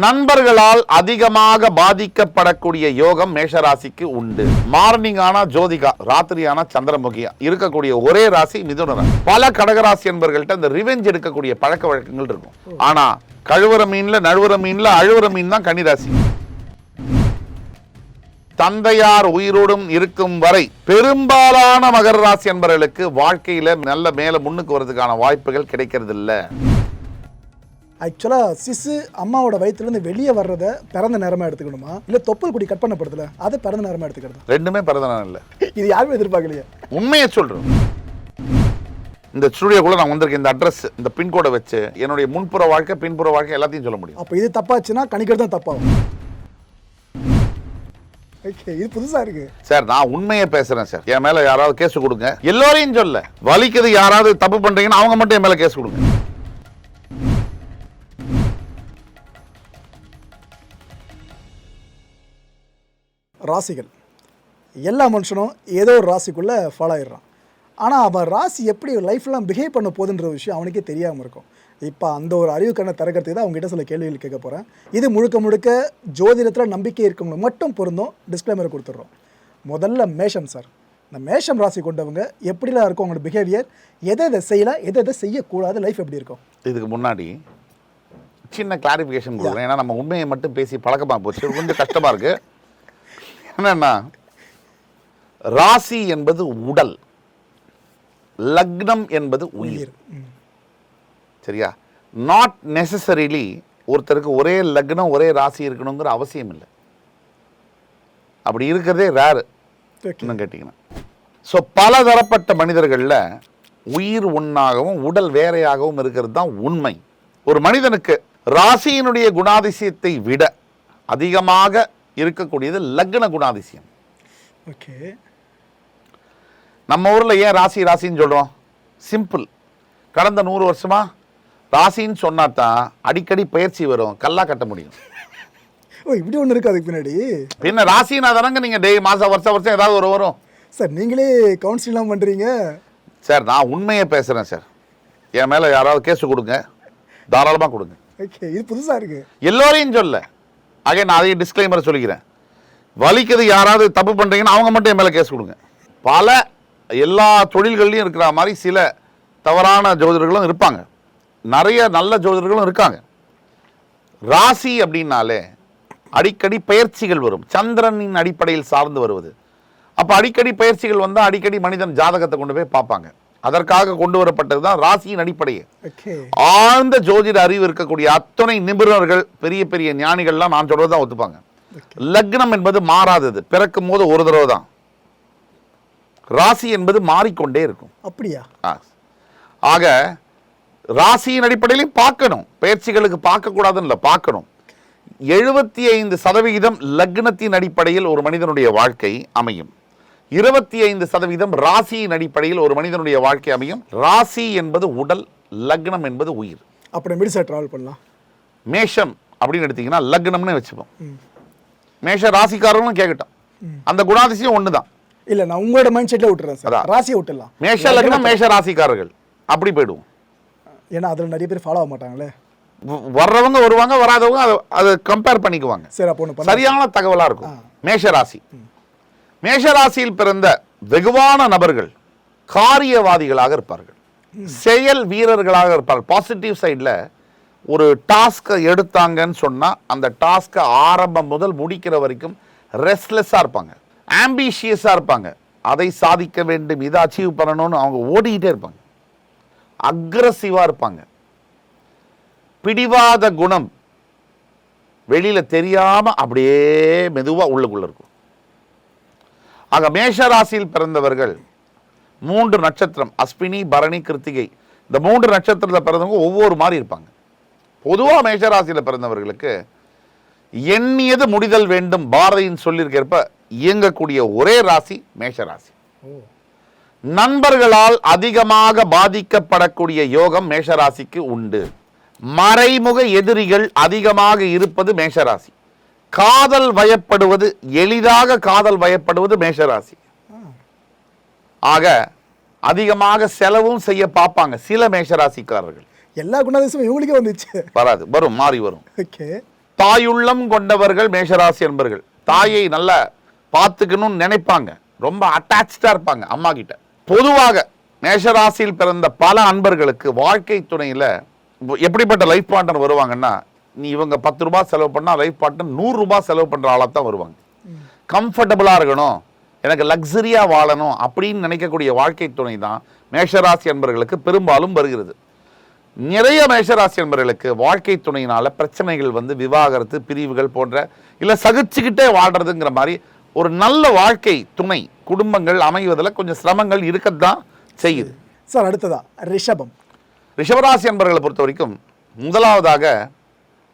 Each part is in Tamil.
நண்பர்களால் அதிகமாக பாதிக்கப்படக்கூடிய யோகம் மேஷராசிக்கு உண்டு. மார்னிங் ஆனா ஜோதிகா ராத்திரி ஆனா சந்திரமுகியா. இருக்கக்கூடிய ஒரே ராசி மிதுன பல கடகராசி என்பர்கள்ட்ட இந்த ரிவெஞ்ச் எடுக்கக்கூடிய பழக்க வழக்கங்கள் இருக்கும். ஆனா கழுவுற மீன்ல நழுவுற மீன்ல அழுவுற மீன் தான் கன்னிராசி. தந்தையார் உயிரோடும் இருக்கும் வரை பெரும்பாலான மகர ராசி என்பவர்களுக்கு வாழ்க்கையில நல்ல மேல முன்னுக்கு வரதுக்கான வாய்ப்புகள் கிடைக்கிறது இல்லை ஆக்சுவலாக சிசு அம்மாவோட வயிற்றுலேருந்து வெளியே வர்றதை பிறந்த நேரமாக எடுத்துக்கணுமா? இல்லை தொப்புள் குடி கட் பண்ணப்படுதுல அதை பிறந்த நேரமாக எடுத்துக்கிறது? ரெண்டுமே பிறந்தநாள் இல்ல. இது யாருமே எதிர்பார்க்கலையே. உண்மையை சொல்றோம். இந்த ஸ்டுடியோக்குள்ள நான் வந்திருக்கேன் இந்த அட்ரஸ் இந்த பின்கோடை வச்சு என்னுடைய முன்புற வாழ்க்கை பின்புற வாழ்க்கை எல்லாத்தையும் சொல்ல முடியும். அப்போ இது தப்பாச்சுன்னா கணிக்கிறது தான் தப்பாகும். ஓகே இது புதுசாக இருக்கு. சார் நான் உண்மையை பேசுறேன் சார். என் மேல யாராவது கேஸ் கொடுங்க. எல்லோரையும் சொல்ல. வலிக்குது யாராவது தப்பு பண்றீங்கன்னா அவங்க மட்டும் என் மேல கேஸ் கொடுங்க. ராசிகள். எல்லா மனுஷனும் ஏதோ ஒரு ராசிக்குள்ளே ஃபாலோ ஆயிடுறான். ஆனால் அவன் ராசி எப்படி லைஃப்லாம் பிஹேவ் பண்ண போகுதுன்ற விஷயம் அவனுக்கே தெரியாமல் இருக்கும். இப்போ அந்த ஒரு அறிவு கண்ணை திறக்கிறதுக்கு தான் அவங்ககிட்ட சில கேள்விகள் கேட்க போகிறேன் இது முழுக்க முழுக்க ஜோதிடத்தில் நம்பிக்கை இருக்கவங்க மட்டும் பொருந்தும் டிஸ்க்ளைமர் கொடுத்துட்றோம். முதல்ல மேஷம் சார் இந்த மேஷம் ராசி கொண்டவங்க எப்படிலாம் இருக்கும் அவங்களோட பிஹேவியர் எதை எதை செய்யலாம் எதை எதை செய்யக்கூடாது லைஃப் எப்படி இருக்கும்? இதுக்கு முன்னாடி சின்ன கிளாரிஃபிகேஷன் கொடுக்குறேன். ஏன்னா நம்ம உண்மையை மட்டும் பேசி பழக்கமா போச்சு. கொஞ்சம் கஷ்டமா இருக்கு. என்னன்னா ராசி என்பது உடல். லக்னம் என்பது உயிர். சரியா? நாட் நெசசரிலி ஒருத்தருக்கு ஒரே லக்னம் ஒரே ராசி இருக்கணுங்கிற அவசியம் இல்லை. அப்படி இருக்கிறதே ரேரு. இன்னும் கேட்டிங்கன்னா. ஸோ பல தரப்பட்ட மனிதர்களில் உயிர் ஒன்றாகவும் உடல் வேறையாகவும் இருக்கிறது தான் உண்மை. ஒரு மனிதனுக்கு ராசியினுடைய குணாதிசயத்தை விட அதிகமாக இருக்கக்கூடியது லக்ன குணாதிசயம். ஓகே. நம்ம ஊரில் ஏன் ராசி ராசின்னு சொல்கிறோம் சிம்பிள் கடந்த நூறு வருஷமா ராசின்னு சொன்னா தான் அடிக்கடி பயிற்சி வரும் கல்லா கட்ட முடியும். ஓ இப்படி ஒன்று இருக்கு அதுக்கு பின்னாடி? பின்ன ராசினா தானங்க நீங்கள் டெய் மாதம் வருஷம் வருஷம் ஏதாவது ஒரு வரும். சார் நீங்களே கவுன்சிலிங்லாம் பண்ணுறீங்க சார் நான் உண்மையை பேசுகிறேன் சார். என் மேலே யாராவது கேஸ் கொடுங்க தாராளமாக கொடுங்க. ஓகே இது புதுசாக இருக்கு. எல்லோரையும் சொல்ல. அகை நான் அதையும் டிஸ்க்ளைமர் சொல்லிக்கிறேன். வலிக்குது யாராவது தப்பு பண்ணுறீங்கன்னா அவங்க மட்டும் என் மேலே கேஸ் கொடுங்க. பல எல்லா தொழில்கள்லையும் இருக்கிற மாதிரி சில தவறான ஜோதிடர்களும் இருப்பாங்க. நிறைய நல்ல ஜோதிடர்களும் இருக்காங்க. ராசி அப்படின்னாலே அடிக்கடி பயிற்சிகள் வரும். சந்திரனின் அடிப்படையில் சார்ந்து வருவது. அப்போ அடிக்கடி பயிற்சிகள் வந்தால் அடிக்கடி மனிதன் ஜாதகத்தை கொண்டு போய் பார்ப்பாங்க. அதற்காக கொண்டு வரப்பட்டது தான் ராசியின் அடிப்படையே. ஆழ்ந்த ஜோதிட அறிவு இருக்கக்கூடிய அத்தனை நிபுணர்கள் பெரிய பெரிய ஞானிகள்லாம் நான் சொல்றது தான் ஒத்துப்பாங்க. லக்னம் என்பது மாறாதது பிறக்கும் போது ஒரு தடவை தான். ராசி என்பது மாறிக்கொண்டே இருக்கும். அப்படியா. ஆக ராசியின் அடிப்படையிலையும் பார்க்கணும். பயிற்சிகளுக்கு பார்க்கக்கூடாதுன்னு இல்லை பார்க்கணும். எழுபத்தி ஐந்து சதவிகிதம் லக்னத்தின் அடிப்படையில் ஒரு மனிதனுடைய வாழ்க்கை அமையும். இருபத்தி ஐந்து சதவீதம் ராசியின் அடிப்படையில் ஒரு மனிதனுடைய வாழ்க்கை அமையும். ராசி என்பது உடல் லக்னம் என்பது உயிர். அப்புறம் எப்படி சார் ட்ராவல் பண்ணலாம். மேஷம் அப்படின்னு எடுத்தீங்கன்னா லக்னம்னு வச்சுப்போம். மேஷ ராசிக்காரங்களும் கேட்கட்டும் அந்த குணாதிசயம் ஒன்று தான் இல்லை நான் உங்களோட மைண்ட் செட்டில் விட்டுறேன் சார். ராசியை விட்டுடலாம். மேஷ லக்னம் மேஷ ராசிக்காரர்கள். அப்படி போயிடுவோம். ஏன்னா அதில் நிறைய பேர் ஃபாலோ ஆக மாட்டாங்களே. வர்றவங்க வருவாங்க வராதவங்க அதை அதை கம்பேர் பண்ணிக்குவாங்க. சரி அப்போ சரியான தகவலா இருக்கும். மேஷ ராசி. மேஷராசியில் பிறந்த வெகுவான நபர்கள் காரியவாதிகளாக இருப்பார்கள். செயல் வீரர்களாக இருப்பார்கள். பாசிட்டிவ் சைடில் ஒரு டாஸ்க்கை எடுத்தாங்கன்னு சொன்னால் அந்த டாஸ்க்கை ஆரம்பம் முதல் முடிக்கிற வரைக்கும் ரெஸ்ட்லெஸ்ஸாக இருப்பாங்க. ஆம்பிஷியஸாக இருப்பாங்க. அதை சாதிக்க வேண்டும் இதை அச்சீவ் பண்ணணும்னு அவங்க ஓடிக்கிட்டே இருப்பாங்க. அக்ரஸிவாக இருப்பாங்க. பிடிவாத குணம் வெளியில் தெரியாமல் அப்படியே மெதுவாக உள்ளுக்குள்ளே இருக்கும். ஆக மேஷ ராசியில் பிறந்தவர்கள் மூன்று நட்சத்திரம் அஸ்வினி பரணி கிருத்திகை இந்த மூன்று நட்சத்திரத்தில் பிறந்தவங்க ஒவ்வொரு மாதிரி இருப்பாங்க. பொதுவா மேஷ ராசியில பிறந்தவர்களுக்கு எண்ணியது முடிதல் வேண்டும் பாரதியின் சொல்லியிருக்கிறப்ப இயங்கக்கூடிய ஒரே ராசி மேஷ ராசி நண்பர்களால் அதிகமாக பாதிக்கப்படக்கூடிய யோகம் மேஷராசிக்கு உண்டு. மறைமுக எதிரிகள் அதிகமாக இருப்பது மேஷராசி. காதல் வயப்படுவது எளிதாக காதல் வயப்படுவது மேஷராசி. ஆக அதிகமாக செலவும் செய்ய பார்ப்பாங்க சில மேஷராசிக்காரர்கள். எல்லா குணாதிசமும் இவங்களுக்கே வந்துச்சு. வராது வரும் மாறி வரும். ஓகே. தாயுள்ளம் கொண்டவர்கள் மேஷராசி என்பர்கள். தாயை நல்லா பார்த்துக்கணும்னு நினைப்பாங்க. ரொம்ப அட்டாச்சா இருப்பாங்க அம்மா கிட்ட. பொதுவாக மேஷராசியில் பிறந்த பல அன்பர்களுக்கு வாழ்க்கை துணையில எப்படிப்பட்ட லைஃப் பார்ட்னர் வருவாங்கன்னா நீ இவங்க பத்து ரூபாய் செலவு பண்ணா லைஃப் பார்ட்னர் நூறு ரூபாய் செலவு பண்ற ஆளா தான் வருவாங்க கம்ஃபர்டபுளா இருக்கணும். எனக்கு லக்ஸரியா வாழணும் அப்படின்னு நினைக்கக்கூடிய வாழ்க்கை துணை தான் மேஷராசி அன்பர்களுக்கு பெரும்பாலும் வருகிறது. நிறைய மேஷராசி என்பவர்களுக்கு வாழ்க்கை துணையினால பிரச்சனைகள் வந்து விவாகரத்து பிரிவுகள் போன்ற இல்ல சகிச்சுக்கிட்டே வாழ்றதுங்கிற மாதிரி ஒரு நல்ல வாழ்க்கை துணை குடும்பங்கள் அமைவதில் கொஞ்சம் சிரமங்கள் இருக்கத்தான் செய்யுது. சார் அடுத்ததா ரிஷபம். ரிஷபராசி என்பவர்களை பொறுத்த வரைக்கும் முதலாவதாக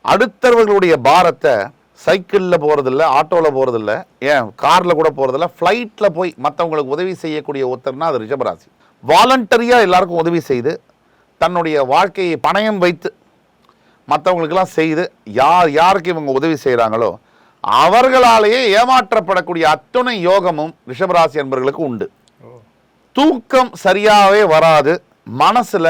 அடுத்தவர்களுடைய பாரத்தை சைக்கிளில் போகிறதில்ல ஆட்டோவில் போகிறதில்ல ஏன் காரில் கூட போகிறதில்ல ஃப்ளைட்டில் போய் மற்றவங்களுக்கு உதவி செய்யக்கூடிய ஒருத்தர்னா அது ரிஷபராசி. வாலண்டரியாக எல்லாருக்கும் உதவி செய்து தன்னுடைய வாழ்க்கையை பணயம் வைத்து மற்றவங்களுக்கெல்லாம் செய்து யார் யாருக்கு இவங்க உதவி செய்கிறாங்களோ அவர்களாலேயே ஏமாற்றப்படக்கூடிய அத்துணை யோகமும் ரிஷபராசி என்பவர்களுக்கு உண்டு. தூக்கம் சரியாகவே வராது மனசுல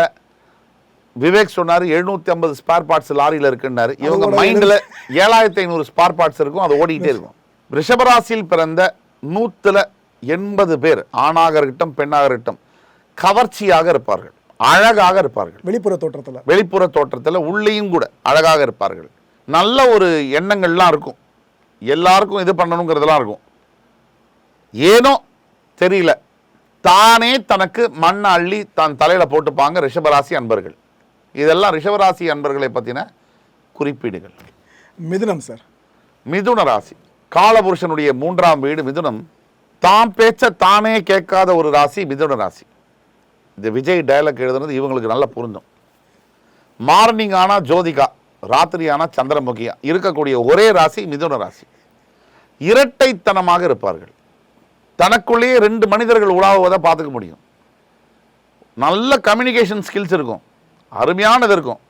விவேக் சொன்னாரு எழுநூத்தி ஐம்பது ஸ்பேர் பார்ட்ஸ் லாரியில இருக்குன்னாரு. இவங்க மைண்ட்ல ஏழாயிரத்தி ஐநூறு ஸ்பேர் பார்ட்ஸ் இருக்கும் அது ஓடிக்கிட்டே இருக்கும். ரிஷபராசியில் பிறந்த நூத்துல எண்பது பேர் ஆணாக இருக்கட்டும் பெண்ணாக இருக்கட்டும் கவர்ச்சியாக இருப்பார்கள். அழகாக இருப்பார்கள். வெளிப்புற தோற்றத்துல. வெளிப்புற தோற்றத்தில் உள்ளேயும் கூட அழகாக இருப்பார்கள். நல்ல ஒரு எண்ணங்கள்லாம் இருக்கும். எல்லாருக்கும் இது பண்ணணுங்கிறதெல்லாம் இருக்கும். ஏனோ தெரியல. தானே தனக்கு மண்ணை அள்ளி தான் தலையில போட்டுப்பாங்க ரிஷபராசி அன்பர்கள். இதெல்லாம் ரிஷபராசி அன்பர்களை பத்தின குறிப்பீடுகள். மிதுனம் சார். மிதுன ராசி. காலபுருஷனுடைய மூன்றாம் வீடு மிதுனம். தாம் பேச்ச தானே கேட்காத ஒரு ராசி மிதுன ராசி. இந்த விஜய் டயலாக் எழுதுனது இவங்களுக்கு நல்லா பொருந்தும் மார்னிங் ஆனா ஜோதிகா ராத்திரி ஆனா சந்திரமுகியா இருக்கக்கூடிய ஒரே ராசி மிதுன ராசி. இரட்டைத்தனமாக இருப்பார்கள். தனக்குள்ளேயே ரெண்டு மனிதர்கள் உலாவுவதை பார்த்துக்க முடியும். நல்ல கம்யூனிகேஷன் ஸ்கில்ஸ் இருக்கும். அருமையானது இருக்கும்.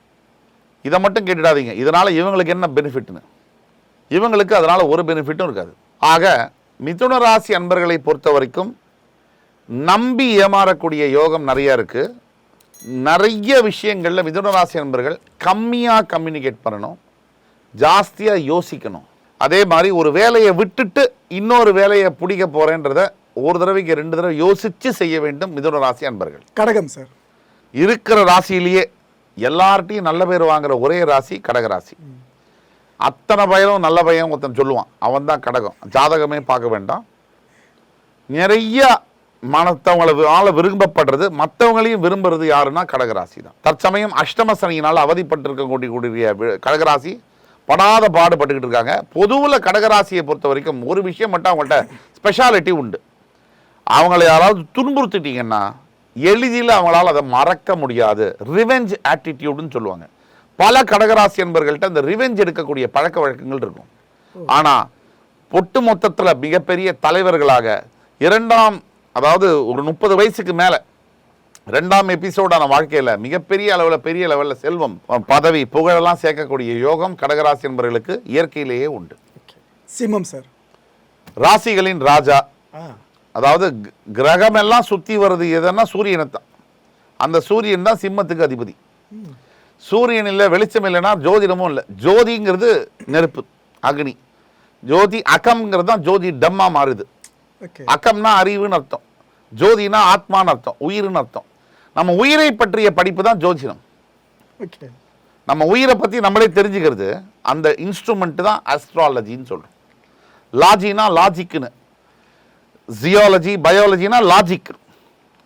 இதை மட்டும் கேட்டுடாதீங்க. இதனால் இவங்களுக்கு என்ன பெனிஃபிட்னு இவங்களுக்கு அதனால் ஒரு பெனிஃபிட்டும் இருக்காது. ஆக மிதுன ராசி அன்பர்களை பொறுத்த வரைக்கும் நம்பி ஏமாறக்கூடிய யோகம் நிறைய இருக்குது நிறைய விஷயங்களில் மிதுன ராசி அன்பர்கள் கம்மியாக கம்யூனிகேட் பண்ணணும். ஜாஸ்தியாக யோசிக்கணும். அதே மாதிரி ஒரு வேலையை விட்டுட்டு இன்னொரு வேலையை பிடிக்க போகிறேன்றத ஒரு தடவைக்கு ரெண்டு தடவை யோசித்து செய்ய வேண்டும் மிதுன ராசி அன்பர்கள். கடகம் சார். இருக்கிற ராசியிலேயே எல்லார்ட்டையும் நல்ல பேர் வாங்குற ஒரே ராசி கடகராசி அத்தனை பயலும் நல்ல பையன் ஒருத்தன் சொல்லுவான். அவன் தான் கடகம். ஜாதகமே பார்க்க வேண்டாம். நிறைய மனத்தவங்களை விரும்பப்படுறது மற்றவங்களையும் விரும்புறது யாருன்னா கடகராசி தான். தற்சமயம் அஷ்டம சனியினால் அவதிப்பட்டிருக்க கூடிய கடகராசி படாத பாடுபட்டுக்கிட்டு இருக்காங்க. பொதுவில் கடகராசியை பொறுத்த வரைக்கும் ஒரு விஷயம் மட்டும் அவங்கள்ட்ட ஸ்பெஷாலிட்டி உண்டு. அவங்கள யாராவது துன்புறுத்திட்டிங்கன்னா எளிதில் அவங்களால அதை மறக்க முடியாது. ரிவெஞ்ச் ஆட்டிடியூடுன்னு சொல்லுவாங்க. பல கடகராசி என்பர்கள்ட்ட அந்த ரிவெஞ்ச் எடுக்கக்கூடிய பழக்க வழக்கங்கள் இருக்கும். ஆனா பொட்டு மொத்தத்துல மிகப்பெரிய தலைவர்களாக இரண்டாம் அதாவது ஒரு முப்பது வயசுக்கு மேல ரெண்டாம் எபிசோடான வாழ்க்கையில மிகப்பெரிய அளவுல பெரிய லெவல்ல செல்வம் பதவி புகழெல்லாம் சேர்க்கக்கூடிய யோகம் கடகராசி என்பவர்களுக்கு இயற்கையிலேயே உண்டு. சிம்மம் சார். ராசிகளின் ராஜா அதாவது க- கிரகமெல்லாம் சுத்தி வருது எதுன்னா சூரியனை தான். அந்த சூரியன் தான் சிம்மத்துக்கு அதிபதி. சூரியன் இல்லை வெளிச்சம் இல்லைன்னா ஜோதிடமும் இல்லை. ஜோதிங்கிறது நெருப்பு அக்னி. ஜோதி அகம்ங்கிறது தான் ஜோதி டம்மா மாறுது. அகம்னா அறிவுன்னு அர்த்தம். ஜோதினா ஆத்மான்னு அர்த்தம் உயிர்னு அர்த்தம். நம்ம உயிரை பற்றிய படிப்பு தான் ஜோதிடம். நம்ம உயிரை பற்றி நம்மளே தெரிஞ்சுக்கிறது அந்த இன்ஸ்ட்ருமெண்ட் தான் அஸ்ட்ராலஜின்னு சொல்கிறோம் லாஜினா லாஜிக்குன்னு ஜியாலஜி பயாலஜினா லாஜிக்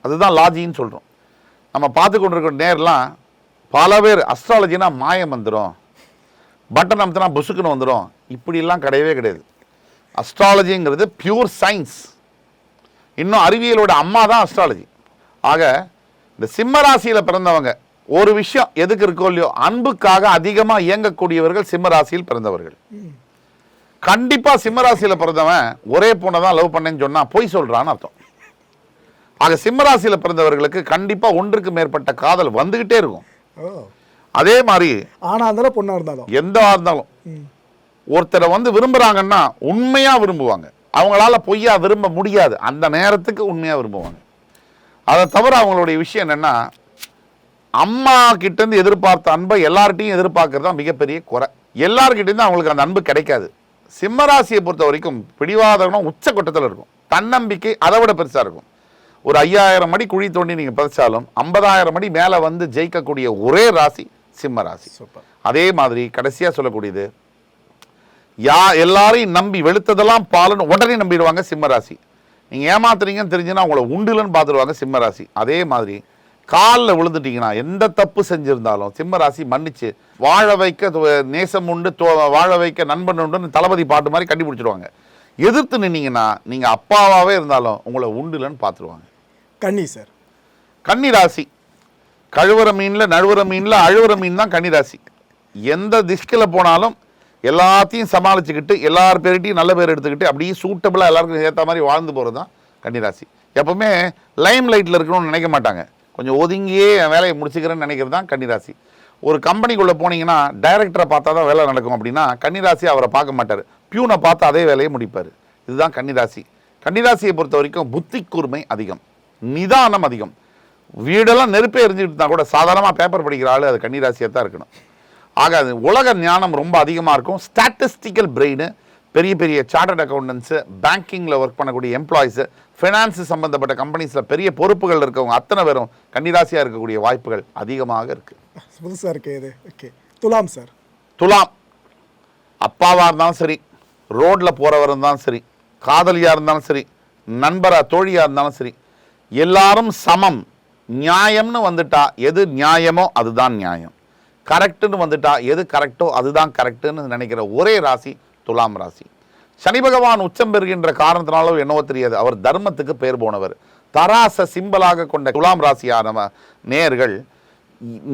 அதுதான் லாஜின்னு சொல்கிறோம் நம்ம பார்த்து கொண்டிருக்கிற நேரெலாம் பல பேர் அஸ்ட்ராலஜினா மாயம் வந்துடும் பட்டன் அமுத்தினா புசுக்குன்னு வந்துடும் இப்படிலாம் கிடையவே கிடையாது. அஸ்ட்ராலஜிங்கிறது பியூர் சயின்ஸ் இன்னும் அறிவியலோட அம்மா தான் அஸ்ட்ராலஜி ஆக இந்த சிம்மராசியில் பிறந்தவங்க ஒரு விஷயம் எதுக்கு இருக்கோ இல்லையோ அன்புக்காக அதிகமாக இயங்கக்கூடியவர்கள் சிம்மராசியில் பிறந்தவர்கள். கண்டிப்பா சிம்ம ராசியில பிறந்தவன் ஒரே பொண்ணை தான் லவ் பண்ணேன்னு சொன்னா பொய் சொல்றான்னு அர்த்தம். ஆக சிம்ம ராசியில பிறந்தவர்களுக்கு கண்டிப்பா ஒன்றுக்கு மேற்பட்ட காதல் வந்துகிட்டே இருக்கும். அதே மாதிரி ஆனா இருந்தாலும் பொண்ணா இருந்தாலும். எந்த இருந்தாலும். ஒருத்தரை வந்து விரும்புறாங்கன்னா உண்மையா விரும்புவாங்க. அவங்களால பொய்யா விரும்ப முடியாது. அந்த நேரத்துக்கு உண்மையா விரும்புவாங்க. அதை தவிர அவங்களுடைய விஷயம் என்னன்னா அம்மா கிட்ட இருந்து எதிர்பார்த்த அன்பை எல்லார்ட்டையும் எதிர்பார்க்கறது தான் மிகப்பெரிய குறை. எல்லார்கிட்டேருந்து அவங்களுக்கு அந்த அன்பு கிடைக்காது. சிம்ம ராசியை பொறுத்த வரைக்கும் பிடிவாதனம் உச்ச கொட்டத்தில் இருக்கும். தன்னம்பிக்கை அதை விட பெருசாக இருக்கும். ஒரு ஐயாயிரம் அடி குழி தோண்டி நீங்கள் பதிச்சாலும் ஐம்பதாயிரம் அடி மேலே வந்து ஜெயிக்கக்கூடிய ஒரே ராசி சிம்ம ராசி அதே மாதிரி கடைசியாக சொல்லக்கூடியது யா எல்லாரையும் நம்பி வெளுத்ததெல்லாம் பாலுன்னு உடனே நம்பிடுவாங்க சிம்ம ராசி நீங்கள் ஏமாத்துறீங்கன்னு தெரிஞ்சுன்னா உங்களை உண்டுலன்னு பார்த்துருவாங்க சிம்ம ராசி அதே மாதிரி காலில் விழுந்துட்டீங்கன்னா எந்த தப்பு செஞ்சிருந்தாலும் சிம்ம ராசி மன்னிச்சு வாழ வைக்க நேசம் உண்டு வாழ வைக்க நண்பன் உண்டுன்னு தளபதி பாட்டு மாதிரி கண்டுபிடிச்சிடுவாங்க. எதிர்த்து நின்னீங்கன்னா நீங்கள் அப்பாவாகவே இருந்தாலும் உங்களை உண்டுலன்னு பார்த்துருவாங்க. கன்னி சார். கன்னி ராசி. கழுவுற மீனில் நழுவுற மீனில் அழுவுற மீன் தான் கன்னி ராசி. எந்த திஷ்கில் போனாலும் எல்லாத்தையும் சமாளிச்சுக்கிட்டு எல்லார் பேர்கிட்டையும் நல்ல பேர் எடுத்துக்கிட்டு அப்படியே சூட்டபிளாக எல்லாருக்கும் ஏற்ற மாதிரி வாழ்ந்து போகிறது தான் கன்னி ராசி. எப்பவுமே லைம் லைட்டில் இருக்கணும்னு நினைக்க மாட்டாங்க. கொஞ்சம் ஒதுங்கியே என் வேலையை முடிச்சுக்கிறேன்னு நினைக்கிறது தான் கன்னி ராசி ஒரு கம்பெனிக்குள்ளே போனீங்கன்னா டைரக்டரை பார்த்தா தான் வேலை நடக்கும் அப்படின்னா கன்னிராசி அவரை பார்க்க மாட்டார். பியூனை பார்த்து அதே வேலையை முடிப்பார். இதுதான் கன்னிராசி. கன்னிராசியை பொறுத்த வரைக்கும் புத்தி கூர்மை அதிகம். நிதானம் அதிகம். வீடெல்லாம் நெருப்பே எரிஞ்சுக்கிட்டு இருந்தால் கூட சாதாரணமாக பேப்பர் படிக்கிற ஆள் அது கன்னிராசியாக தான் இருக்கணும். ஆக அது உலக ஞானம் ரொம்ப அதிகமாக இருக்கும். ஸ்டாட்டிஸ்டிக்கல் பிரெயின் பெரிய பெரிய சார்ட்டர்ட் அக்கௌண்டன்ஸு பேங்கிங்கில் ஒர்க் பண்ணக்கூடிய எம்ப்ளாயிஸு ஃபினான்ஸ் சம்மந்தப்பட்ட கம்பெனிஸில் பெரிய பொறுப்புகள் இருக்கவங்க அத்தனை பேரும் கன்னிராசியாக இருக்கக்கூடிய வாய்ப்புகள் அதிகமாக இருக்குது புதுசாக இருக்கே இது. ஓகே. துலாம் சார். துலாம். அப்பாவாக இருந்தாலும் சரி ரோட்டில் போகிறவர் இருந்தாலும் சரி காதலியாக இருந்தாலும் சரி நண்பராக தோழியாக இருந்தாலும் சரி எல்லாரும் சமம். நியாயம்னு வந்துட்டா எது நியாயமோ அதுதான் நியாயம். கரெக்டுன்னு வந்துட்டா எது கரெக்டோ அதுதான் கரெக்டுன்னு நினைக்கிற ஒரே ராசி துலாம் ராசி. சனி பகவான் உச்சம் பெறுகின்ற காரணத்தினாலோ என்னவோ தெரியாது. அவர் தர்மத்துக்கு பேர் போனவர். தராச சிம்பலாக கொண்ட துலாம் ராசியான நேர்கள்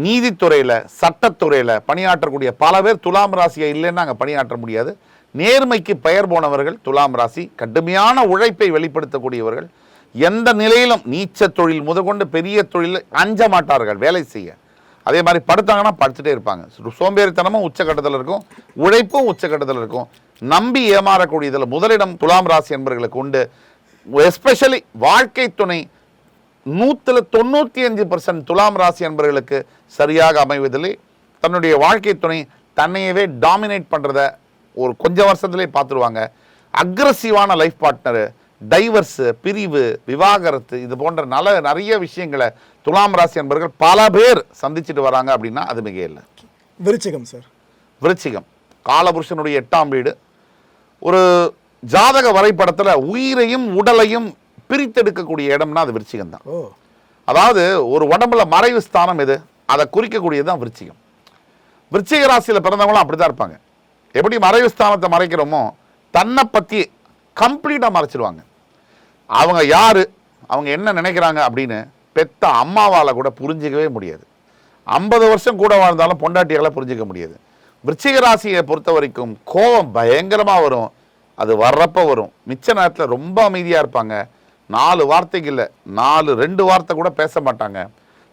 நீதித்துறையில் சட்டத்துறையில் பணியாற்றக்கூடிய பல பேர் துலாம் ராசியை இல்லைன்னா அங்கே பணியாற்ற முடியாது. நேர்மைக்கு பெயர் போனவர்கள் துலாம் ராசி. கடுமையான உழைப்பை வெளிப்படுத்தக்கூடியவர்கள். எந்த நிலையிலும் நீச்ச தொழில் முதற்கொண்டு பெரிய தொழில் அஞ்ச மாட்டார்கள் வேலை செய்ய. அதே மாதிரி படுத்தாங்கன்னா படுத்துட்டே இருப்பாங்க. சோம்பேறித்தனமும் உச்சக்கட்டத்தில் இருக்கும். உழைப்பும் உச்சக்கட்டத்தில் இருக்கும். நம்பி ஏமாறக்கூடியதில் முதலிடம் துலாம் ராசி என்பவர்களுக்கு உண்டு. எஸ்பெஷலி வாழ்க்கை துணை நூற்றில் தொண்ணூற்றி அஞ்சு பர்சன்ட் துலாம் ராசி என்பவர்களுக்கு சரியாக அமைவதில்லை. தன்னுடைய வாழ்க்கை துணை தன்னையவே டாமினேட் பண்ணுறத ஒரு கொஞ்சம் வருஷத்துலேயே பார்த்துருவாங்க. அக்ரஸிவான லைஃப் பார்ட்னரு டைவர்ஸு பிரிவு விவாகரத்து இது போன்ற நல்ல நிறைய விஷயங்களை துலாம் ராசி அன்பர்கள் பல பேர் சந்திச்சுட்டு வராங்க அப்படின்னா அது மிக இல்லை விருச்சிகம் சார். விருச்சிகம். காலபுருஷனுடைய எட்டாம் வீடு. ஒரு ஜாதக வரைபடத்தில் உயிரையும் உடலையும் பிரித்தெடுக்கக்கூடிய இடம்னா அது விருச்சிகம் தான். அதாவது ஒரு உடம்புல மறைவு ஸ்தானம் எது? அதை குறிக்கக்கூடியது தான் விருச்சிகம். விருச்சிக ராசியில் பிறந்தவங்களும் அப்படி தான் இருப்பாங்க. எப்படி மறைவு ஸ்தானத்தை மறைக்கிறோமோ தன்னை பற்றி கம்ப்ளீட்டாக மறைச்சிருவாங்க. அவங்க யார்? அவங்க என்ன நினைக்கிறாங்க அப்படின்னு பெத்த அம்மாவால் கூட புரிஞ்சிக்கவே முடியாது. ஐம்பது வருஷம் கூட வாழ்ந்தாலும் பொண்டாட்டியால் புரிஞ்சிக்க முடியாது. விருச்சிக ராசியை பொறுத்த வரைக்கும் கோபம் பயங்கரமாக வரும். அது வர்றப்ப வரும். மிச்ச நேரத்தில் ரொம்ப அமைதியாக இருப்பாங்க. நாலு வார்த்தைக்கு இல்லை நாலு ரெண்டு வார்த்தை கூட பேச மாட்டாங்க.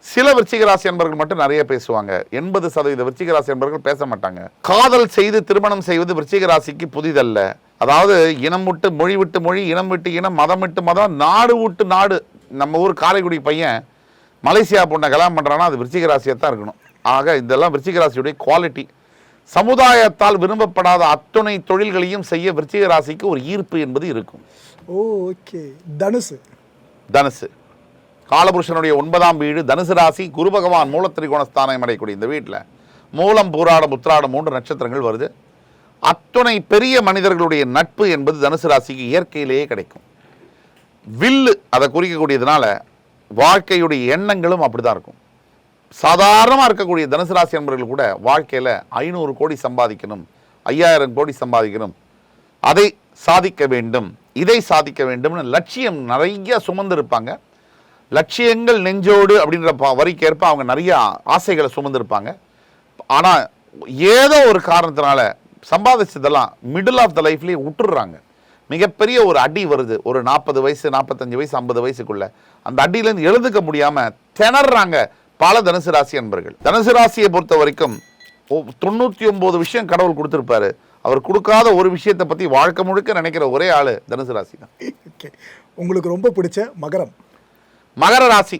சில விருச்சிக ராசி என்பர்கள் மட்டும் நிறைய பேசுவாங்க. எண்பது சதவீத விருச்சிக ராசி என்பவர்கள் பேச மாட்டாங்க. காதல் செய்து திருமணம் செய்வது விருச்சிக ராசிக்கு புதிதல்ல. அதாவது இனம் விட்டு மொழி விட்டு மொழி இனம் விட்டு இனம் மதம் விட்டு மதம் நாடு விட்டு நாடு நம்ம ஊர் காரைக்குடி பையன் மலேசியா பொண்ணை கல்யாணம் பண்ணுறான்னா அது விருச்சிக ராசியாக தான் இருக்கணும். ஆக இதெல்லாம் விருச்சிக ராசியுடைய குவாலிட்டி சமுதாயத்தால் விரும்பப்படாத அத்துணை தொழில்களையும் செய்ய விருச்சிக ராசிக்கு ஒரு ஈர்ப்பு என்பது இருக்கும். Oh okay. தனுசு. தனுசு. காலபுருஷனுடைய ஒன்பதாம் வீடு தனுசு ராசி குரு பகவான் மூலத்திரிகோண ஸ்தானம் அடையக்கூடிய இந்த வீட்டில் மூலம் பூராடம் உத்திராடம் மூன்று நட்சத்திரங்கள் வருது. அத்துணை பெரிய மனிதர்களுடைய நட்பு என்பது தனுசு ராசிக்கு இயற்கையிலேயே கிடைக்கும். வில்லு அதை குறிக்கக்கூடியதுனால வாழ்க்கையுடைய எண்ணங்களும் அப்படிதான் இருக்கும். சாதாரணமாக இருக்கக்கூடிய தனுசு ராசி என்பவர்கள் கூட வாழ்க்கையில் ஐநூறு கோடி சம்பாதிக்கணும் ஐயாயிரம் கோடி சம்பாதிக்கணும். அதை சாதிக்க வேண்டும் இதை சாதிக்க வேண்டும்னு லட்சியம் நிறைய சுமந்திருப்பாங்க. லட்சியங்கள் நெஞ்சோடு அப்படின்ற வரிக்கேற்ப அவங்க நிறைய ஆசைகளை சுமந்திருப்பாங்க. ஆனால் ஏதோ ஒரு காரணத்தினால சம்பாதிச்சதெல்லாம் மிடில் ஆஃப் த லைஃப்லேயே விட்டுடுறாங்க. மிகப்பெரிய ஒரு அடி வருது. ஒரு நாற்பது வயசு நாற்பத்தஞ்சு வயசு ஐம்பது வயசுக்குள்ள. அந்த அடியிலேருந்து எழுந்துக்க முடியாமல் திணறாங்க பல தனுசு ராசி அன்பர்கள். தனுசு ராசியை பொறுத்த வரைக்கும் தொண்ணூற்றி ஒம்பது விஷயம் கடவுள் கொடுத்துருப்பாரு. அவர் கொடுக்காத ஒரு விஷயத்தை பற்றி வாழ்க்கை முழுக்க நினைக்கிற ஒரே ஆள் தனுசு ராசி தான் ஓகே. உங்களுக்கு ரொம்ப பிடிச்ச மகரம்? மகர ராசி.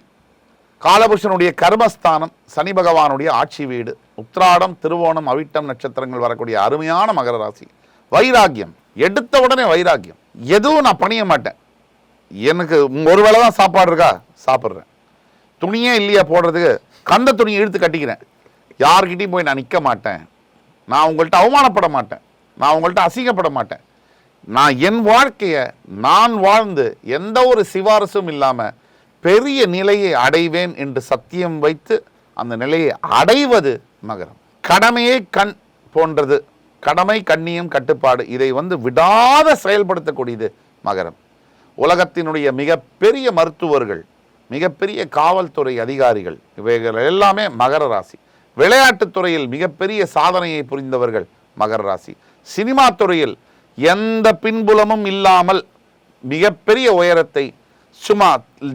காலபுருஷனுடைய கர்மஸ்தானம் சனி பகவானுடைய ஆட்சி வீடு. உத்ராடம் திருவோணம் அவிட்டம் நட்சத்திரங்கள் வரக்கூடிய அருமையான மகர ராசி. வைராக்கியம். எடுத்த உடனே வைராக்கியம். எதுவும் நான் பணிய மாட்டேன். எனக்கு ஒரு வேளை தான் சாப்பாடு இருக்கா? சாப்பிட்றேன். துணியே இல்லையா போடுறதுக்கு? கந்த துணியை இழுத்து கட்டிக்கிறேன். யார்கிட்டையும் போய் நான் நிற்க மாட்டேன். நான் உங்கள்கிட்ட அவமானப்பட மாட்டேன். நான் உங்கள்கிட்ட அசிங்கப்பட மாட்டேன். நான் என் வாழ்க்கையை நான் வாழ்ந்து எந்த ஒரு சிவாரசும் இல்லாமல் பெரிய நிலையை அடைவேன் என்று சத்தியம் வைத்து அந்த நிலையை அடைவது மகரம் கடமையே கண் போன்றது. கடமை கண்ணியம் கட்டுப்பாடு இதை வந்து விடாத செயல்படுத்தக்கூடியது மகரம். உலகத்தினுடைய மிகப்பெரிய மருத்துவர்கள் மிகப்பெரிய காவல்துறை அதிகாரிகள் இவைகள் எல்லாமே மகர ராசி. விளையாட்டுத்துறையில் மிகப்பெரிய சாதனையை புரிந்தவர்கள் மகர ராசி. சினிமா துறையில் எந்த பின்புலமும் இல்லாமல் மிகப்பெரிய உயரத்தை சும்மா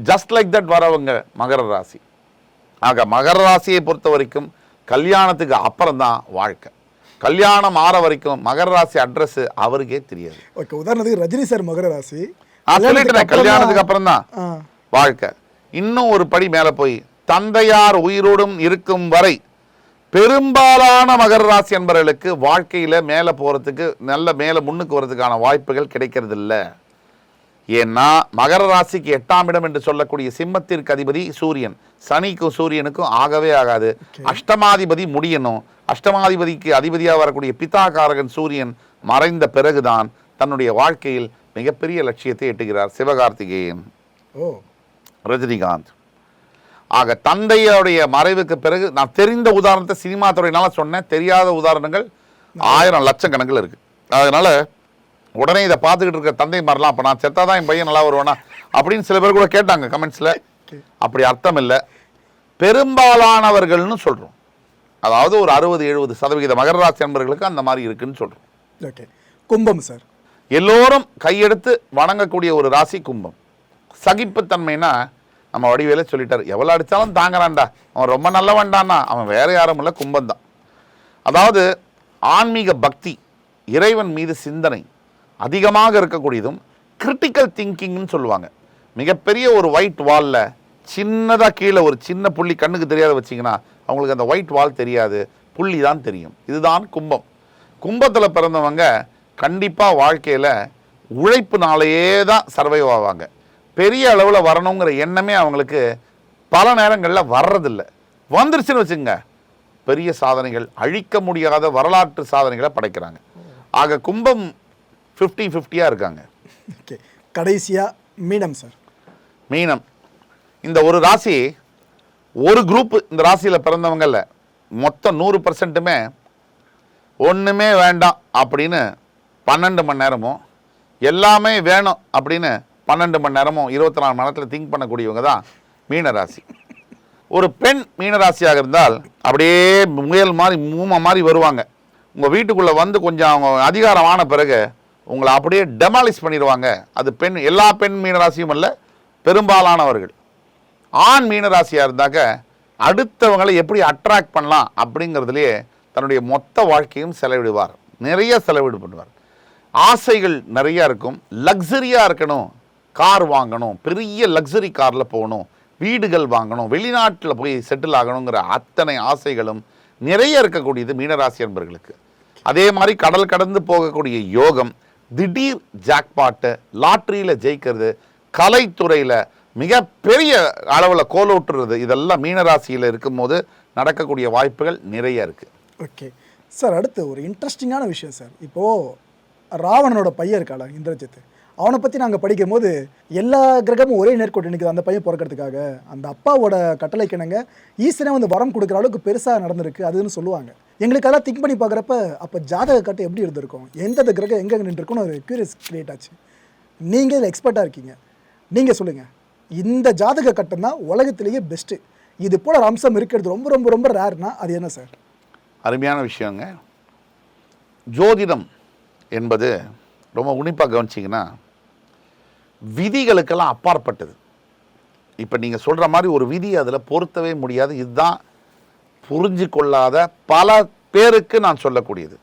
ஜஸ்ட் லைக் தட் வரவங்க மகர ராசி. ஆக மகர ராசியை பொறுத்த வரைக்கும் கல்யாணத்துக்கு அப்புறம் தான் வாழ்க்கை. கல்யாணம் ஆற வரைக்கும் மகர ராசி அட்ரஸ் அவருக்கே தெரியாது. ஓகே உதாரணத்துக்கு ரஜினி சார் மகர ராசி. சொல்லிட்டேன் கல்யாணத்துக்கு அப்புறம் தான் வாழ்க்கை. இன்னும் ஒரு படி மேலே போய் தந்தையார் உயிரோடும் இருக்கும் வரை பெரும்பாலான மகர ராசி என்பவர்களுக்கு வாழ்க்கையில் மேலே போகிறதுக்கு நல்ல மேலே முன்னுக்கு வர்றதுக்கான வாய்ப்புகள் கிடைக்கிறது இல்ல ஏன்னா மகர ராசிக்கு எட்டாம் இடம் என்று சொல்லக்கூடிய சிம்மத்திற்கு அதிபதி சூரியன். சனிக்கும் சூரியனுக்கும் ஆகவே ஆகாது. அஷ்டமாதிபதி முடியணும். அஷ்டமாதிபதிக்கு அதிபதியாக வரக்கூடிய பிதாகாரகன் சூரியன் மறைந்த பிறகுதான் தன்னுடைய வாழ்க்கையில் மிகப்பெரிய லட்சியத்தை எட்டுகிறார். சிவகார்த்திகேயன். ஓ. ரஜினிகாந்த். ஆக தந்தையோடைய மறைவுக்கு பிறகு நான் தெரிந்த உதாரணத்தை சினிமா துறையினால சொன்னேன். தெரியாத உதாரணங்கள் ஆயிரம் லட்சக்கணக்கில் இருக்கு. அதனால உடனே இதை பார்த்துக்கிட்டு இருக்க தந்தை மாதிரிலாம் அப்போ நான் செத்தாதான் என் பையன் நல்லா வருவானா? அப்படின்னு சில பேர் கூட கேட்டாங்க கமெண்ட்ஸில். அப்படி அர்த்தம் இல்லை. பெரும்பாலானவர்கள்னு சொல்கிறோம் அதாவது ஒரு அறுபது எழுபது சதவிகித மகர ராசி நண்பர்களுக்கு அந்த மாதிரி இருக்குன்னு சொல்கிறோம் ஓகே. கும்பம் சார். எல்லோரும் கையெடுத்து வணங்கக்கூடிய ஒரு ராசி கும்பம். சகிப்புத்தன்மைனா நம்ம வடிவேல சொல்லிட்டாரு எவ்வளோ அடித்தாலும் தாங்குறான்டா. அவன் ரொம்ப நல்லவன்டான்னா அவன் வேற யாரும் இல்லை கும்பம் தான். அதாவது ஆன்மீக பக்தி இறைவன் மீது சிந்தனை அதிகமாக இருக்கக்கூடியதும் கிரிட்டிக்கல் திங்கிங்னு சொல்லுவாங்க. மிகப்பெரிய ஒரு ஒயிட் வாலில் சின்னதாக கீழே ஒரு சின்ன புள்ளி கண்ணுக்கு தெரியாத வச்சிங்கன்னா அவங்களுக்கு அந்த ஒயிட் வால் தெரியாது. புள்ளி தான் தெரியும். இதுதான் கும்பம். கும்பத்தில் பிறந்தவங்க கண்டிப்பாக வாழ்க்கையில் உழைப்புனாலேயே தான் சர்வைவ் ஆவாங்க. பெரிய அளவில் வரணுங்கிற எண்ணமே அவங்களுக்கு பல நேரங்களில் வர்றதில்லை. வந்துருச்சுன்னு வச்சுங்க பெரிய சாதனைகள் அழிக்க முடியாத வரலாற்று சாதனைகளை படைக்கிறாங்க. ஆக கும்பம் ஃபிஃப்டி ஃபிஃப்டியாக இருக்காங்க. ஓகே கடைசியா மீனம் சார் மீனம். இந்த ஒரு ராசி ஒரு குரூப் இந்த ராசியில் பிறந்தவங்கல்ல மொத்தம் நூறு பர்சன்ட்டுமே ஒன்றுமே வேண்டாம் அப்படின்னு பன்னெண்டு மணி நேரமும் எல்லாமே வேணும் அப்படின்னு பன்னெண்டு மணி நேரமும் இருபத்தி நாலு மணி நேரத்தில் திங்க் பண்ணக்கூடியவங்க தான் மீனராசி ஒரு பெண் மீனராசியாக இருந்தால் அப்படியே முயல் மாதிரி மூமை மாதிரி வருவாங்க. உங்கள் வீட்டுக்குள்ளே வந்து கொஞ்சம் அவங்க அதிகாரம் ஆன பிறகு உங்களை அப்படியே டெமாலிஷ் பண்ணிடுவாங்க. அது பெண் எல்லா பெண் மீனராசியும் அல்ல பெரும்பாலானவர்கள். ஆண் மீனராசியாக இருந்தாக்க அடுத்தவங்களை எப்படி அட்ராக்ட் பண்ணலாம் அப்படிங்கிறதுலையே தன்னுடைய மொத்த வாழ்க்கையும் செலவிடுவார். நிறைய செலவிடு பண்ணுவார். ஆசைகள் நிறையா இருக்கும். லக்ஸரியாக இருக்கணும். கார் வாங்கணும். பெரிய லக்ஸரி காரில் போகணும். வீடுகள் வாங்கணும். வெளிநாட்டில் போய் செட்டில் ஆகணுங்கிற அத்தனை ஆசைகளும் நிறைய இருக்கக்கூடியது மீனராசி என்பர்களுக்கு அதே மாதிரி கடல் கடந்து போகக்கூடிய யோகம் திடீர் ஜாக்பாட்டு லாட்ரியில் ஜெயிக்கிறது கலைத்துறையில் மிகப்பெரிய அளவில் கோலோட்டுறது இதெல்லாம் மீனராசியில் இருக்கும்போது நடக்கக்கூடிய வாய்ப்புகள் நிறைய இருக்குது ஓகே. சார் அடுத்து ஒரு இன்ட்ரெஸ்டிங்கான விஷயம் சார். இப்போது ராவணனோட பையன் இருக்காளா இந்திரஜித்து? அவனை பற்றி நாங்கள் படிக்கும்போது எல்லா கிரகமும் ஒரே நேர்கோட்டு நிற்குது அந்த பையன் பிறக்கிறதுக்காக. அந்த அப்பாவோட கட்டளை கிணங்க ஈஸ்வரன் வந்து வரம் கொடுக்குற அளவுக்கு பெருசாக நடந்திருக்கு அதுன்னு சொல்லுவாங்க. எங்களுக்கு அதெல்லாம் திங்க் பண்ணி பார்க்குறப்ப அப்போ ஜாதக கட்டை எப்படி இருந்திருக்கும்? எந்தெந்த கிரகம் எங்கே நின்றுருக்குன்னு ஒரு க்யூரியஸ் கிரியேட் ஆச்சு. நீங்கள் இதில் எக்ஸ்பர்ட்டாக இருக்கீங்க. நீங்கள் சொல்லுங்கள் இந்த ஜாதக கட்டம் தான் உலகத்திலேயே பெஸ்ட்டு இது போல் ஒரு அம்சம் இருக்கிறது ரொம்ப ரொம்ப ரொம்ப ரேர்னா அது என்ன சார்? அருமையான விஷயங்க. ஜோதிடம் என்பது ரொம்ப உன்னிப்பாக கவனிச்சிங்கன்னா விதிகளுக்கெல்லாம் அப்பாற்பட்டது. இப்போ நீங்கள் சொல்கிற மாதிரி ஒரு விதி அதில் பொருத்தவே முடியாது. இதுதான் புரிஞ்சு கொள்ளாத பல பேருக்கு நான் சொல்லக்கூடியது.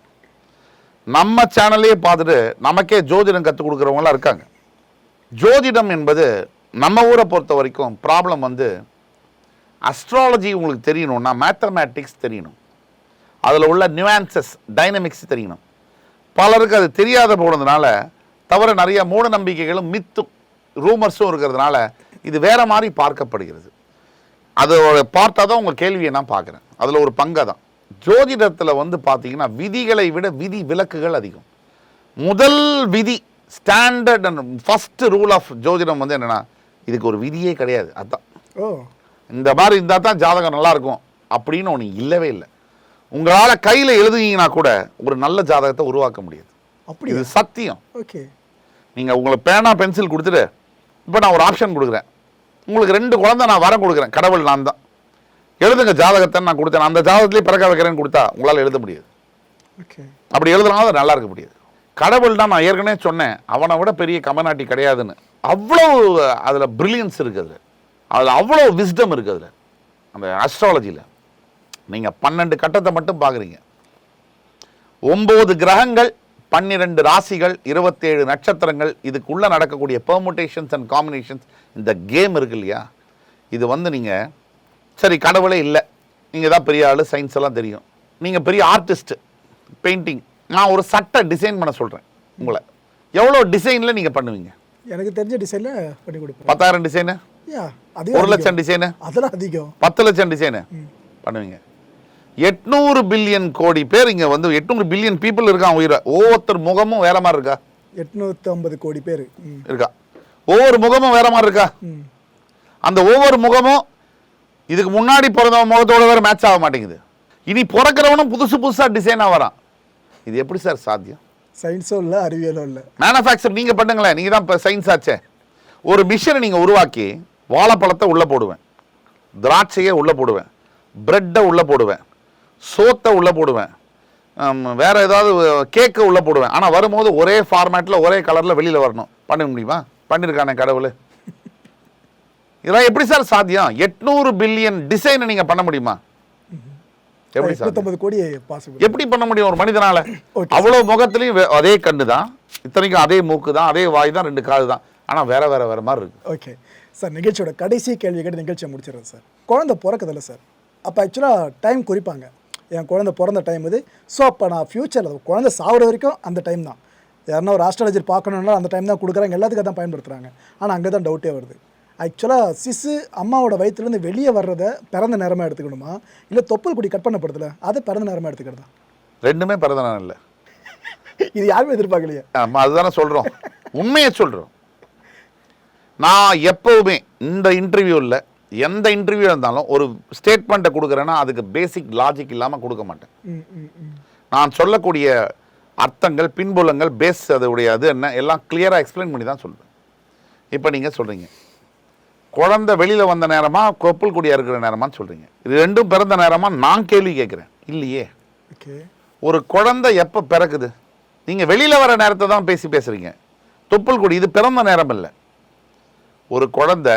நம்ம சேனல்லையே பார்த்துட்டு நமக்கே ஜோதிடம் கற்றுக் கொடுக்குறவங்களாம் இருக்காங்க. ஜோதிடம் என்பது நம்ம ஊரை பொறுத்த வரைக்கும் ப்ராப்ளம் வந்து அஸ்ட்ராலஜி உங்களுக்கு தெரியணும்னா மேத்தமேட்டிக்ஸ் தெரியணும். அதில் உள்ள நியூஆன்சஸ் டைனமிக்ஸ் தெரியணும். பலருக்கு அது தெரியாத போனதுனால தவிர நிறைய மூட நம்பிக்கைகளும் மித்தும் ரூமர்ஸும் இருக்கிறதுனால இது வேற மாதிரி பார்க்கப்படுகிறது. அதோட பார்த்தா தான் உங்கள் கேள்வியை நான் பார்க்குறேன். அதில் ஒரு பங்கை தான். ஜோதிடத்தில் வந்து பார்த்தீங்கன்னா விதிகளை விட விதி விலக்குகள் அதிகம். முதல் விதி standard and first rule of ஜோதிடம் வந்து என்னன்னா இதுக்கு ஒரு விதியே கிடையாது. அதான். ஓ. இந்த மாதிரி இருந்தால் தான் ஜாதகம் நல்லா இருக்கும். அப்படின்னு ஒன்று இல்லவே இல்லை. உங்களால் கையில் எழுதுனீங்கன்னா கூட ஒரு நல்ல ஜாதகத்தை உருவாக்க முடியாது. அப்படி இது சத்தியம். ஓகே. நீங்கள் உங்களுக்கு பேனா பென்சில் கொடுத்துட்டு இப்போ நான் ஒரு ஆப்ஷன் கொடுக்குறேன். உங்களுக்கு ரெண்டு குழந்தை நான் வரம் கொடுக்குறேன். கடவுள் நான் தான். எழுதுங்க ஜாதகத்தை நான் கொடுத்தேன். அந்த ஜாதகத்திலே பிறக்க வைக்கிறேன்னு கொடுத்தா உங்களால் எழுத முடியாது. ஓகே. அப்படி எழுதுனாலும் அது நல்லா இருக்க முடியாது. கடவுள் தான் நான் ஏற்கனவே சொன்னேன். அவனை விட பெரிய கமநாட்டி கிடையாதுன்னு. அவ்வளோ அதில் பிரில்லியன்ஸ் இருக்குது அதில். அவ்வளோ விஸ்டம் இருக்குது அதில். அந்த அஸ்ட்ராலஜியில் நீங்கள் பன்னெண்டு கட்டத்தை மட்டும் பார்க்குறீங்க ஒம்பது கிரகங்கள் பன்னிரெண்டு ராசிகள் இருபத்தேழு நட்சத்திரங்கள் இதுக்குள்ளே நடக்கக்கூடிய பெர்முடேஷன்ஸ் அண்ட் காம்பினேஷன்ஸ் இந்த கேம் இருக்கு இல்லையா? இது வந்து நீங்கள் சரி கடவுளே இல்லை. நீங்கள் தான் பெரிய ஆள் சயின்ஸ் எல்லாம் தெரியும். நீங்கள் பெரிய ஆர்டிஸ்ட் பெயிண்டிங் நான் ஒரு சட்டை டிசைன் பண்ண சொல்கிறேன் உங்களை. எவ்வளோ டிசைனில் நீங்கள் பண்ணுவீங்க? எனக்கு தெரிஞ்ச டிசைனில் பண்ணி கொடுப்பேன். பத்தாயிரம் டிசைனு ஒரு லட்சம் டிசைனு அதெல்லாம் அதிகம். பத்து லட்சம் டிசைனு பண்ணுவீங்க. எட்நூறு பில்லியன் கோடி பேர் இங்கே வந்து எட்நூறு பில்லியன் பீப்புள் இருக்கான் உயிரை? ஒவ்வொருத்தர் முகமும் வேற மாதிரி இருக்கா? எட்நூற்றி ஐம்பது கோடி பேர். இருக்கா? ஒவ்வொரு முகமும் வேற மாதிரி இருக்கா? அந்த ஒவ்வொரு முகமும் இதுக்கு முன்னாடி பிறந்த முகத்தோட வேற மேட்ச் ஆக மாட்டேங்குது. இனி பிறக்கிறவனும் புதுசு புதுசாக டிசைனாக வரான். இது எப்படி சார் சாத்தியம்? சயின்ஸும் இல்லை அறிவியலும் இல்லை. மேனுஃபேக்சர் நீங்க பண்ணுங்களேன். நீங்க தான் இப்போ சயின்ஸ் ஆச்சே. ஒரு மிஷினை நீங்க உருவாக்கி வாழைப்பழத்தை உள்ள போடுவேன். திராட்சையை உள்ள போடுவேன். பிரெட்டை உள்ள போடுவேன். சோத்தை உள்ள போடுவேன். வேற ஏதாவது கேக்கை உள்ள போடுவேன். ஆனா வரும்போது ஒரே ஃபார்மேட்ல ஒரே கலர்ல வெளியில வரணும். பண்ண முடியுமா? பண்ணிருக்கானே கடவுள். இதெல்லாம் எப்படி சார் சாத்தியம்? எட்நூறு பில்லியன் டிசைனை நீங்க பண்ண முடியுமா? எப்படி சார்? எட்நூத்தம்பது கோடி பாசிபிள் எப்படி பண்ண முடியும் ஒரு மனிதனால. அவ்வளவு முகத்திலையும் அதே கண்ணு தான். இத்தனைக்கும் அதே மூக்கு தான். அதே வாய் தான். ரெண்டு காது தான். ஆனா வேற வேற வேற மாதிரி இருக்கு. ஓகே. சார் நிகழ்ச்சியோட கடைசி கேள்வி கேட்டு நிகழ்ச்சியை முடிச்சிடுறேன் சார். குழந்தை பிறக்குதில்ல சார். அப்போ ஆக்சுவலாக டைம் குறிப்பாங்க. என் குழந்தை பிறந்த டைம் இது. ஸோ அப்போ நான் ஃப்யூச்சரில் குழந்தை சாகுற வரைக்கும் அந்த டைம் தான். யாருன்னா ஒரு ஆஸ்ட்ராலஜர் பார்க்கணுன்னா அந்த டைம் தான் கொடுக்குறாங்க. எல்லாத்துக்கும் தான் பயன்படுத்துகிறாங்க ஆனால் அங்கே தான் டவுட்டே வருது. ஆக்சுவலாக சிசு அம்மாவோட வயிற்றுலேருந்து வெளியே வர்றத பிறந்த நேரமாக எடுத்துக்கணுமா? இல்லை தொப்புள் குடி கட் பண்ணப்படுதுல அதை பிறந்த நேரமாக எடுத்துக்கிறதா? ரெண்டுமே பிறந்தநாள் இல்லை. இது யாருமே எதிர்பார்க்கலையே. ஆமா அதுதானே சொல்றோம். உண்மையை சொல்றோம். நான் எப்பவுமே இந்த இன்டர்வியூவில் எந்த இன்டர்வியூ இருந்தாலும் ஒரு ஸ்டேட்மெண்ட்டை கொடுக்குறேன்னா அதுக்கு பேசிக் லாஜிக் இல்லாமல் கொடுக்க மாட்டேன். நான் சொல்லக்கூடிய அர்த்தங்கள் பின்புலங்கள் பேஸ் அதோடைய அது என்ன? எல்லாம் கிளியராக எக்ஸ்பிளைன் பண்ணி தான் சொல்றேன். இப்போ நீங்கள் சொல்கிறீங்க குழந்தை வெளியில் வந்த நேரமா கொப்புள் குடியா இருக்கிற நேரமான்னு சொல்கிறீங்க இது ரெண்டும் பிறந்த நேரமா நான் கேள்வி கேட்குறேன். இல்லையே. ஒரு குழந்தை எப்போ பிறக்குது? நீங்கள் வெளியில் வர நேரத்தை தான் பேசி பேசுகிறீங்க தொப்புள் குடி இது பிறந்த நேரம் இல்லை ஒரு குழந்தை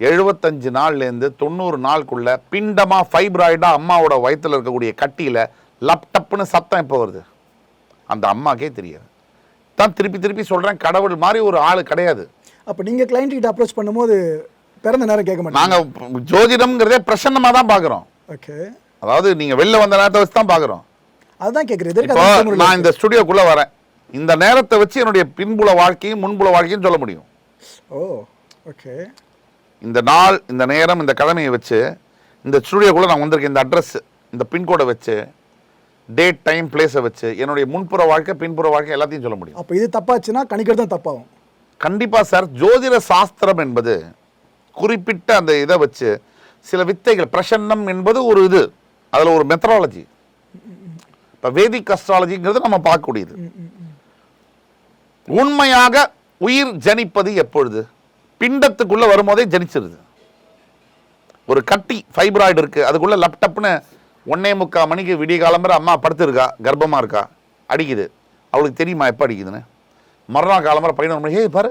எழுபத்தஞ்சு நாள்லேருந்து தொண்ணூறு நாளுக்குள்ள பிண்டமா ஃபைப்ராய்டா அம்மாவோட வயித்துல இருக்கக்கூடிய கட்டியில் லப்டப்னு சத்தம் எப்போ வருது? அந்த அம்மாக்கே தெரியாது. தான் திருப்பி திருப்பி சொல்கிறேன் கடவுள் மாதிரி ஒரு ஆள் கிடையாது. அப்போ நீங்கள் கிளைண்ட் கிட்ட அப்ரோச் பண்ணும்போது பிறந்த நேரம் கேட்க மாட்டீங்க? நாங்கள் ஜோதிடம்ங்கிறதே பிரசன்னமாக தான் பார்க்குறோம் ஓகே. அதாவது நீங்கள் வெளில வந்த நேரத்தை வச்சு தான் பார்க்குறோம் அதுதான் எதற்கு நான் இந்த ஸ்டுடியோக்குள்ள வரேன். இந்த நேரத்தை வச்சு என்னுடைய பின்புல வாழ்க்கையும் முன்புல வாழ்க்கையும் சொல்ல முடியும். Oh okay. இந்த நாள் இந்த நேரம் இந்த கிழமையை வச்சு இந்த ஸ்டுடியோக்குள்ள நான் வந்திருக்கேன் இந்த அட்ரஸ் இந்த பின்கோடை வச்சு டேட் டைம் பிளேஸை வச்சு என்னுடைய முன்புற வாழ்க்கை பின்புற வாழ்க்கை எல்லாத்தையும் சொல்ல முடியும். அப்போ இது தப்பாச்சுன்னா கணிக்கிறது தான் தப்பாகும். கண்டிப்பா சார் ஜோதிட சாஸ்திரம் என்பது குறிப்பிட்ட அந்த இதை வச்சு சில வித்தைகள் பிரசன்னம் என்பது ஒரு இது. அதுல ஒரு மெத்தடாலஜி இப்போ வேதிக் அஸ்ட்ராலஜிங்கிறது நம்ம பார்க்கக்கூடியது. உண்மையாக உயிர் ஜனிப்பது எப்பொழுது? பிண்டத்துக்குள்ள வரும்போதே ஜனிச்சிருது. ஒரு கட்டி ஃபைப்ராய்டு இருக்கு அதுக்குள்ள லேப்டாப்னு ஒன்னே முக்கால் மணிக்கு விடிய காலம்பர அம்மா படுத்திருக்கா கர்ப்பமா இருக்கா அடிக்குது. அவளுக்கு தெரியுமா எப்போ அடிக்குதுன்னு? மறுநாள் காலம்பர பதினொரு மணி ஏய் பாரு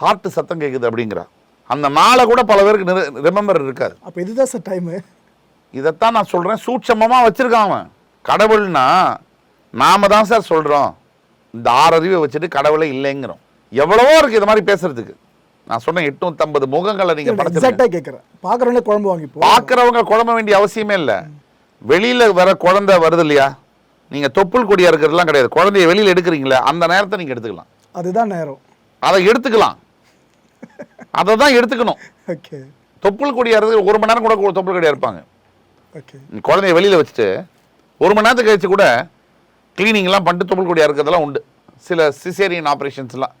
ஹார்ட் சத்தம் கேட்குது அப்படிங்கிறா. அந்த நாளை கூட பல பேருக்கு ரிமெம்பர் இருக்காது. அப்போ இதுதான் சார் டைமு இதைத்தான் நான் சொல்றேன். சூட்சமமா வச்சிருக்கான் அவன். கடவுள்னா நாம தான் சார் சொல்றோம். இந்த ஆறறிவை வச்சுட்டு கடவுளே இல்லைங்கிறோம். எவ்வளவோ இருக்கு இது மாதிரி பேசுறதுக்கு. நான் சொன்னேன் எட்நூத்தம்பது முகங்களை நீங்க எக்ஸாக்டாக கேட்குறேன் பார்க்குறவங்களே குழம்பு வாங்கிப்போம் பார்க்கறவங்க குழம்ப வேண்டிய அவசியமே இல்லை. வெளியில் வர குழந்தை வருது இல்லையா? நீங்கள் தொப்புள் கொடியாக இருக்கிறதுலாம் கிடையாது. குழந்தைய வெளியில் எடுக்கிறீங்களே அந்த நேரத்தை நீங்கள் எடுத்துக்கலாம். அதுதான் நேரம். அதை எடுத்துக்கலாம். அதை தான் எடுத்துக்கணும். ஓகே. தொப்புள் கொடியாக இருக்கு ஒரு மணி நேரம் கூட தொப்புள் கொடியாக இருப்பாங்க. ஓகே. குழந்தைய வெளியில் வச்சுட்டு ஒரு மணி நேரத்துக்கு கழிச்சு கூட க்ளீனிங்லாம் பண்ணிட்டு தொப்புள் கொடியாக இருக்கிறதெல்லாம் உண்டு. சில சிசேரியன் ஆப்ரேஷன்ஸ்லாம்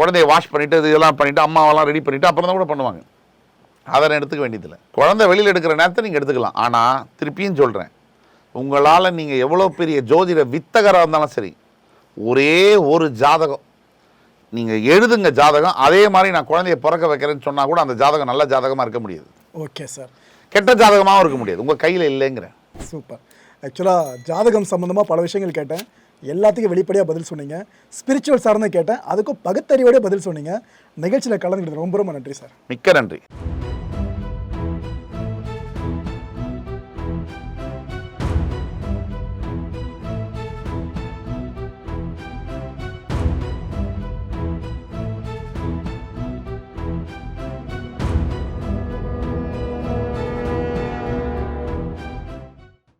உடனே வாஷ் பண்ணிவிட்டு இது இதெல்லாம் பண்ணிவிட்டு அம்மாவெல்லாம் ரெடி பண்ணிவிட்டு அப்புறம் தான் கூட பண்ணுவாங்க. அதை நான் எடுத்துக்க வேண்டியதில்லை. குழந்தை வெளியில் எடுக்கிற நேரத்தை நீங்கள் எடுத்துக்கலாம். ஆனால் திருப்பியும் சொல்கிறேன் உங்களால் நீங்கள் எவ்வளோ பெரிய ஜோதிட வித்தகராக இருந்தாலும் சரி ஒரே ஒரு ஜாதகம். நீங்கள் எழுதுங்க ஜாதகம். அதே மாதிரி நான் குழந்தைய பிறக்க வைக்கிறேன்னு சொன்னால் கூட அந்த ஜாதகம் நல்ல ஜாதகமாக இருக்க முடியாது. Okay sir. கெட்ட ஜாதகமாகவும் இருக்க முடியாது. உங்கள் கையில் இல்லைங்கிறேன் சூப்பர். ஆக்சுவலாக ஜாதகம் சம்மந்தமாக பல விஷயங்கள் கேட்டேன். எல்லாத்துக்கும் வெளிப்படையாக பதில் சொன்னீங்க. ஸ்பிரிச்சுவல் சார்ந்து கேட்டேன். அதுக்கும் பகுத்தறிவோடய பதில் சொன்னீங்க. நிகழ்ச்சியில் கலந்துக்கிட்டது ரொம்ப ரொம்ப நன்றி சார். மிக்க நன்றி.